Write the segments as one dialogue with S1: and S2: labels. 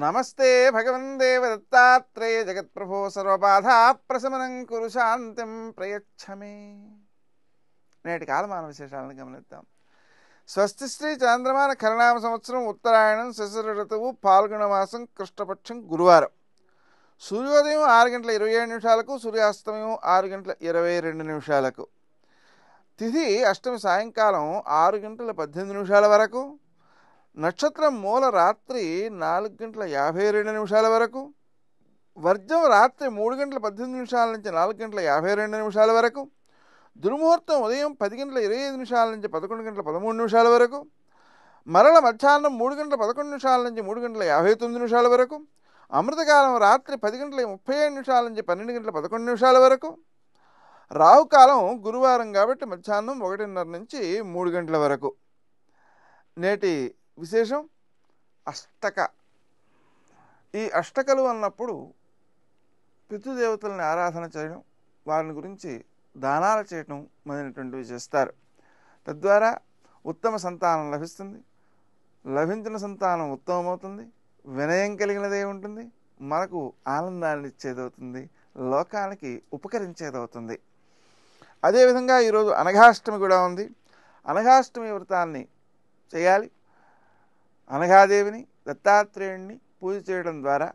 S1: నమస్తే భగవన్ దత్తాత్రేయ జగత్ప్రభో సర్వబాధా ప్రశమనం కురు శాంతిం ప్రయచ్చమే. నేటి కాలమాన విశేషాలను గమనిద్దాం. స్వస్తి శ్రీ చంద్రమాన కరణామ సంవత్సరం ఉత్తరాయణం శశిర ఋతువు పాల్గొనమాసం కృష్ణపక్షం గురువారం. సూర్యోదయం ఆరు గంటల ఇరవై ఏడు నిమిషాలకు సూర్యాస్తమయం ఆరు గంటల ఇరవై రెండు నిమిషాలకు. తిథి అష్టమి సాయంకాలం ఆరు గంటల పద్దెనిమిది నిమిషాల వరకు. నక్షత్రం మూల రాత్రి నాలుగు గంటల యాభై రెండు నిమిషాల వరకు వర్జం రాత్రి మూడు గంటల పద్దెనిమిది నిమిషాల నుంచి నాలుగు గంటల యాభై రెండు నిమిషాల వరకు దుర్ముహూర్తం ఉదయం పది గంటల ఇరవై ఐదు నిమిషాల నుంచి పదకొండు గంటల పదమూడు నిమిషాల వరకు మరల మధ్యాహ్నం మూడు గంటల పదకొండు నిమిషాల నుంచి మూడు గంటల యాభై తొమ్మిది నిమిషాల వరకు అమృతకాలం రాత్రి పది గంటల ముప్పై ఏడు నిమిషాల నుంచి పన్నెండు గంటల పదకొండు నిమిషాల వరకు రాహుకాలం గురువారం కాబట్టి మధ్యాహ్నం ఒకటిన్నర నుంచి మూడు గంటల వరకు. నేటి విశేషం అష్టక. ఈ అష్టకలు అన్నప్పుడు పితృదేవతల్ని ఆరాధన చేయడం వారిని గురించి దానాలు చేయటం మొదలైనటువంటివి చేస్తారు. తద్వారా ఉత్తమ సంతానం లభిస్తుంది. లభించిన సంతానం ఉత్తమమవుతుంది. వినయం కలిగినదే ఉంటుంది. మనకు ఆనందాన్ని ఇచ్చేదవుతుంది. లోకానికి ఉపకరించేదవుతుంది. అదేవిధంగా ఈరోజు అనఘాష్టమి కూడా ఉంది. అనఘాష్టమి వ్రతాన్ని చేయాలి. అనఘాదేవిని దత్తాత్రేయుణ్ణి పూజ చేయడం ద్వారా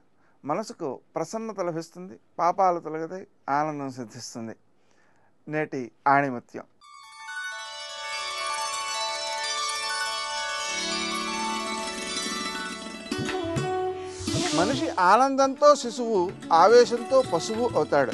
S1: మనసుకు ప్రసన్నత లభిస్తుంది పాపాలు తొలగతాయి ఆనందం సిద్ధిస్తుంది. నేటి ఆణిమత్యం. మనిషి ఆనందంతో శిశువు ఆవేశంతో పశువు అవుతాడు.